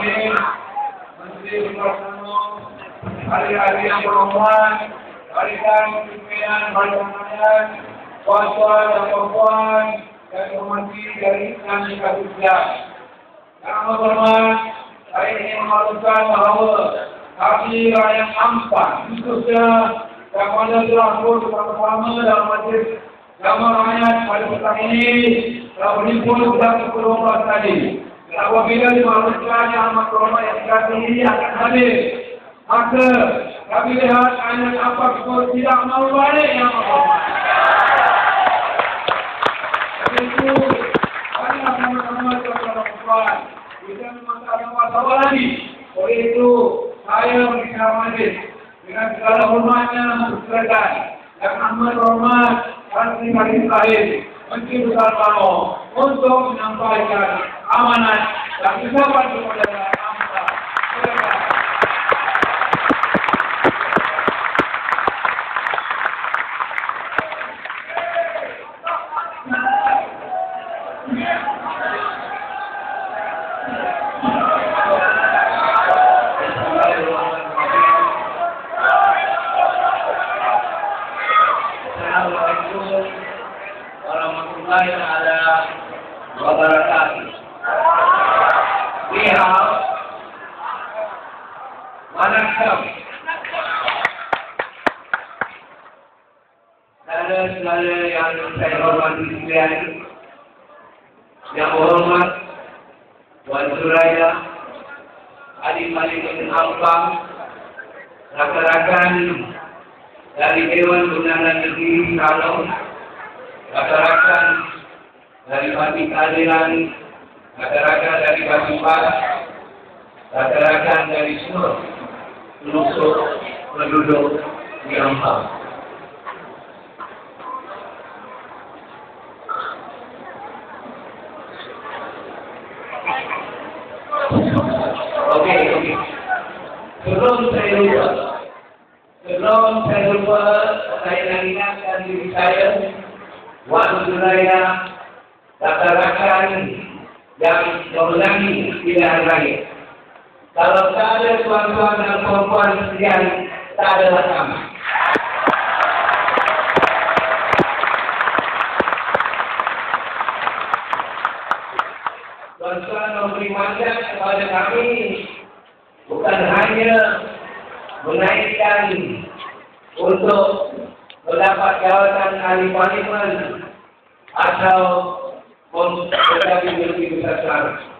Amin, hari-hari yang barisan pimpinan barisan puan-puan dan perempuan dan komisi dari Islam di Katusia. Yang amat hormat, saya ingin memaklumkan bahawa kami rakyat Ampan, khususnya yang mana telah turun bersama-sama dalam majlis Jama rakyat pada petang ini telah berhimpun pukul 12 tadi. Apabila dimaklumkan yang amat hormat yang kami ini akan hadir, maka kami lihat ayat apa pun tidak mau balik yang amat hormat. Itu banyak sama-sama tuan-tuan perempuan. Kita memang tak ada masalah lagi. Oleh itu, saya berbicara majlis dengan segala hormatnya mempersilakan yang amat hormat Menteri Karim Sahib, Menteri Besar Bano untuk menyampaikan amanat dan ucapan kepada. Silakan. Assalamualaikum warahmatullahi wabarakatuh. We have Wanakkam. Saudara-saudara yang saya hormati sekalian, yang hormat Wan Suraya, Adi Malik bin Ampang, rakan-rakan dari Dewan Undangan Negeri Kalau, rakan-rakan dari Parti Keadilan, rakan-rakan dari Parti Pas, rakan-rakan dari semua penusuh penduduk di Ampang. Okey, okey. Sebelum saya lupa, sebelum saya lupa, saya ingatkan diri saya, Wan Suraya, rakan-rakan yang memenangi pilihan raya. Kalau tak ada tuan-tuan dan perempuan sekalian, tak ada kami. Tuan-tuan memberi mandat kepada kami bukan hanya menaikkan untuk mendapat jawatan ahli parlimen atau menjadi lebih besar